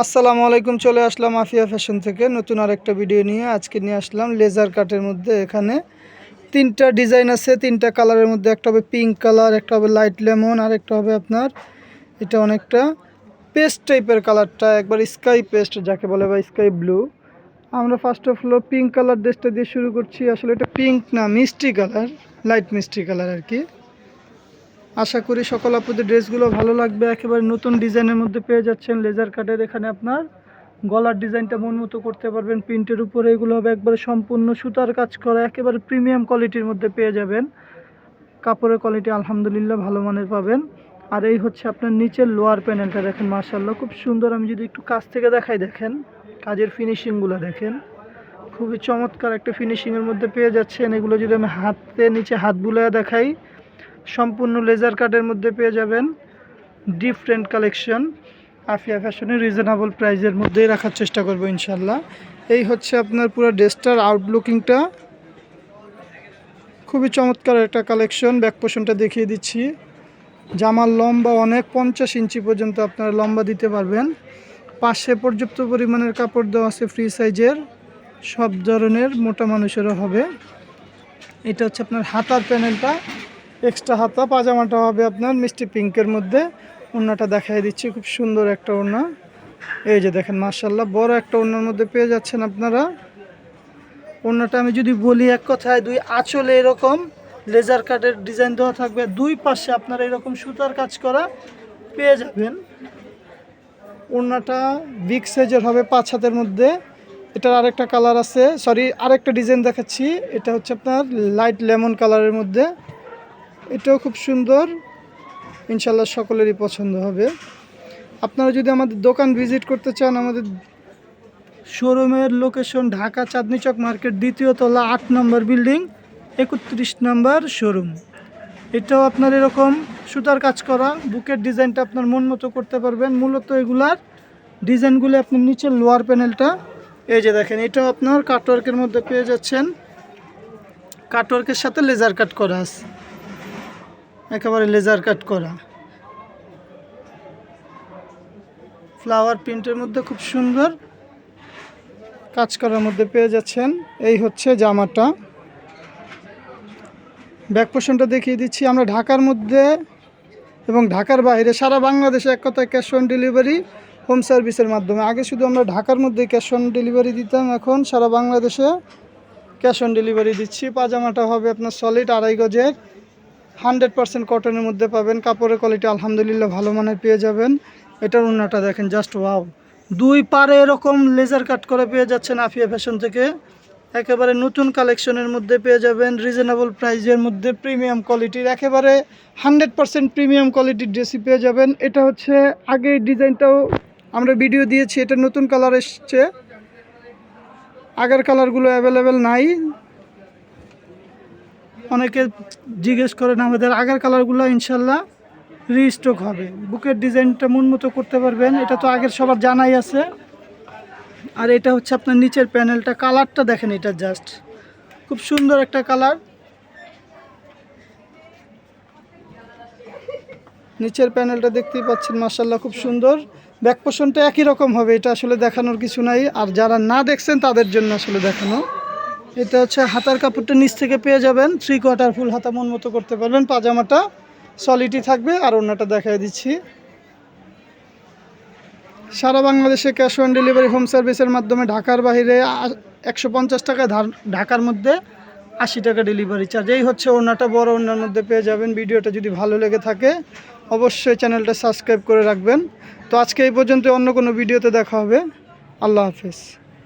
আসসালামু আলাইকুম, চলে আসলাম আফিয়া ফ্যাশন থেকে। নতুন আরেকটা ভিডিও নিয়ে আজকে নিয়ে আসলাম লেজার কাটের মধ্যে এখানে। তিনটা ডিজাইন আছে, তিনটা কালারের মধ্যে, একটা হবে পিঙ্ক কালার একটা হবে লাইট লেমন আর একটা হবে আপনার এটা অনেকটা পেস্ট টাইপের কালারটা, একবার স্কাই পেস্ট যাকে বলে বা স্কাই ব্লু আমরা first of all pink colour ড্রেসটা দিয়ে শুরু করছি। আসলে এটা পিঙ্ক না, মিষ্টি কালার লাইট মিষ্টি কালার আর কি। আশা করি সকল আপনাদের ড্রেসগুলো ভালো লাগবে। একেবারে নতুন ডিজাইনের মধ্যে পেয়ে যাচ্ছেন লেজার কাটের এখানে আপনার। গলার ডিজাইনটা মন মতো করতে পারবেন, প্রিন্টের উপরে এগুলো হবে একবারে সম্পূর্ণ সুতার কাজ করা, একেবারে প্রিমিয়াম কোয়ালিটির মধ্যে পেয়ে যাবেন। কাপড়ের কোয়ালিটি আলহামদুলিল্লাহ ভালো মানের পাবেন। আর এই হচ্ছে আপনার নিচের লোয়ার প্যানেলটা দেখেন মার্শাল্লাহ খুব সুন্দর। আমি যদি একটু কাছ থেকে দেখাই দেখেন, কাজের ফিনিশিংগুলো দেখেন, খুবই চমৎকার একটা ফিনিশিংয়ের মধ্যে পেয়ে যাচ্ছেন। এগুলো যদি আমি হাতে, নিচে হাত বুলায় দেখাই সম্পূর্ণ লেজার কাটের মধ্যে পেয়ে যাবেন। ডিফারেন্ট কালেকশন আফিয়া ফ্যাশনের রিজনেবল প্রাইজের মধ্যেই রাখার চেষ্টা করব ইনশাল্লাহ এই হচ্ছে আপনার পুরো ড্রেসটার আউটলুকিংটা খুবই চমৎকার একটা কালেকশন ব্যাক পোষণটা দেখিয়ে দিচ্ছি। জামার লম্বা অনেক পঞ্চাশ ইঞ্চি পর্যন্ত আপনারা লম্বা দিতে পারবেন। পাশে পর্যাপ্ত পরিমাণের কাপড় দেওয়া আছে ফ্রি সাইজের সব ধরনের মোটা মানুষেরও হবে। এটা হচ্ছে আপনার হাতার প্যানেলটা এক্সট্রা হাতা, পাজামাটা হবে আপনার মিষ্টি পিঙ্কের মধ্যে। ওড়নাটা দেখাই দিচ্ছি, খুব সুন্দর একটা ওড়না। এই যে দেখেন মার্শাল্লাহ বড় একটা ওড়নার মধ্যে পেয়ে যাচ্ছেন আপনারা। ওড়নাটা আমি যদি বলি এক কথায়, দুই আঁচলে এরকম লেজার কাটের ডিজাইন দেওয়া থাকবে। দুই পাশে আপনারা এরকম সুতার কাজ করা পেয়ে যাবেন। ওড়নাটা বিগ সাইজের হবে পাঁচ হাতের মধ্যে। এটার আরেকটা কালার আছে, সরি, আরেকটা ডিজাইন দেখাচ্ছি। এটা হচ্ছে আপনার লাইট লেমন কালারের মধ্যে। এটাও খুব সুন্দর। ইনশাল্লাহ সকলেরই পছন্দ হবে। আপনারা যদি আমাদের দোকান ভিজিট করতে চান, আমাদের শোরুমের লোকেশন ঢাকা চাঁদনি চক মার্কেট, দ্বিতীয় তলা আট নম্বর বিল্ডিং, একত্রিশ নম্বর শোরুম। এটাও আপনার এরকম সুতার কাজ করা, বুকের ডিজাইনটা আপনার মন মতো করতে পারবেন। মূলত এগুলার ডিজাইনগুলো আপনার নিচের লোয়ার প্যানেলটা, এই যে দেখেন, এটাও আপনার কাটওয়ার্কের মধ্যে পেয়ে যাচ্ছেন। কাটওয়ার্কের সাথে লেজার কাট করা আছে। একেবারে লেজার কাট করা। ফ্লাওয়ার প্রিন্টের মধ্যে খুব সুন্দর কাজ করার মধ্যে পেয়ে যাচ্ছেন। এই হচ্ছে জামাটা। ব্যাক পোষণটা দেখিয়ে দিচ্ছি। আমরা ঢাকার মধ্যে এবং ঢাকার বাইরে সারা বাংলাদেশে এক কথায় ক্যাশ অন ডেলিভারি হোম সার্ভিসের মাধ্যমে। আগে শুধু আমরা ঢাকার মধ্যে ক্যাশ অন ডেলিভারি দিতাম, এখন সারা বাংলাদেশে ক্যাশ অন ডেলিভারি দিচ্ছি। পাজামাটা হবে আপনার সলিড আড়াই গজের। হান্ড্রেড পার্সেন্ট কটনের মধ্যে পাবেন। কাপড়ের কোয়ালিটি আলহামদুলিল্লাহ ভালো মানের পেয়ে যাবেন। এটার উন্নাটা দেখেন জাস্ট ওয়াও দুই পারে এরকম লেজার কাট করে পেয়ে যাচ্ছেন আফিয়া ফ্যাশন থেকে। একেবারে নতুন কালেকশনের মধ্যে পেয়ে যাবেন। রিজনেবল প্রাইজের মধ্যে প্রিমিয়াম কোয়ালিটির একেবারে হান্ড্রেড পার্সেন্ট প্রিমিয়াম কোয়ালিটির ড্রেসই পেয়ে যাবেন। এটা হচ্ছে আগে ডিজাইনটাও আমরা ভিডিও দিয়েছি, এটা নতুন কালার এসছে। আগের কালারগুলো অ্যাভেলেবেল নাই। অনেকে জিজ্ঞেস করেন আমাদের আগের কালারগুলো ইনশাল্লাহ রিস্টক হবে। বুকের ডিজাইনটা মন মতো করতে পারবেন, এটা তো আগের সবার জানাই আছে। আর এটা হচ্ছে আপনার নিচের প্যানেলটা, কালারটা দেখেন এটা জাস্ট খুব সুন্দর একটা কালার। নিচের প্যানেলটা দেখতেই পাচ্ছেন মার্শাল্লাহ খুব সুন্দর। ব্যাক পোষণটা একই রকম হবে, এটা আসলে দেখানোর কিছু নাই। আর যারা না দেখছেন তাদের জন্য আসলে দেখানো। এটা হচ্ছে হাতার কাপড়টা নিচ থেকে পেয়ে যাবেন। থ্রি কোয়ার্টার ফুল হাতা মন মতো করতে পারবেন। পাজামাটা সলিডই থাকবে। আর অন্যটা দেখাই দিচ্ছি। সারা বাংলাদেশে ক্যাশ অন ডেলিভারি হোম সার্ভিসের মাধ্যমে ঢাকার বাইরে একশো পঞ্চাশ টাকা ঢাকার মধ্যে আশি টাকা ডেলিভারি চার্জ এই হচ্ছে ওনাটা বড় ওনার মধ্যে পেয়ে যাবেন। ভিডিওটা যদি ভালো লেগে থাকে, অবশ্যই চ্যানেলটা সাবস্ক্রাইব করে রাখবেন। তো আজকে এই পর্যন্ত অন্য কোনো ভিডিওতে দেখা হবে। আল্লাহ হাফেজ।